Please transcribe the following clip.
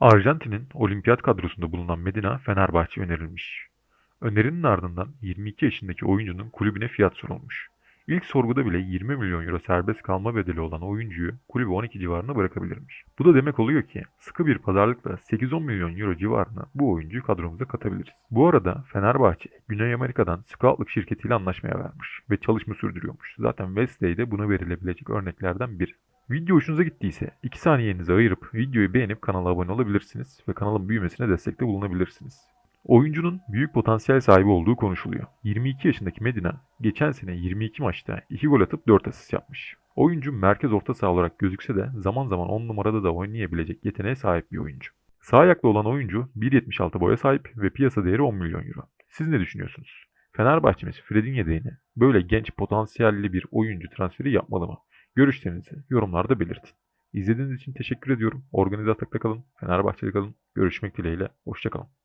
Arjantin'in olimpiyat kadrosunda bulunan Medina Fenerbahçe önerilmiş. Önerinin ardından 22 yaşındaki oyuncunun kulübüne fiyat sorulmuş. İlk sorguda bile 20 milyon euro serbest kalma bedeli olan oyuncuyu kulübü 12 civarına bırakabilirmiş. Bu da demek oluyor ki sıkı bir pazarlıkla 8-10 milyon euro civarına bu oyuncuyu kadromuza katabiliriz. Bu arada Fenerbahçe Güney Amerika'dan scoutlık şirketiyle anlaşmaya vermiş ve çalışma sürdürüyormuş. Zaten Wesley de buna verilebilecek örneklerden biri. Video hoşunuza gittiyse 2 saniyenizi ayırıp videoyu beğenip kanala abone olabilirsiniz ve kanalın büyümesine destekte bulunabilirsiniz. Oyuncunun büyük potansiyel sahibi olduğu konuşuluyor. 22 yaşındaki Medina geçen sene 22 maçta 2 gol atıp 4 asist yapmış. Oyuncu merkez orta saha olarak gözükse de zaman zaman 10 numarada da oynayabilecek yeteneğe sahip bir oyuncu. Sağ ayaklı olan oyuncu 1.76 boya sahip ve piyasa değeri 10 milyon euro. Siz ne düşünüyorsunuz? Fenerbahçe'miz Fred'in yedeğini böyle genç potansiyelli bir oyuncu transferi yapmalı mı? Görüşlerinizi yorumlarda belirtin. İzlediğiniz için teşekkür ediyorum. Organize Atak'ta kalın, Fenerbahçe'de kalın. Görüşmek dileğiyle, hoşçakalın.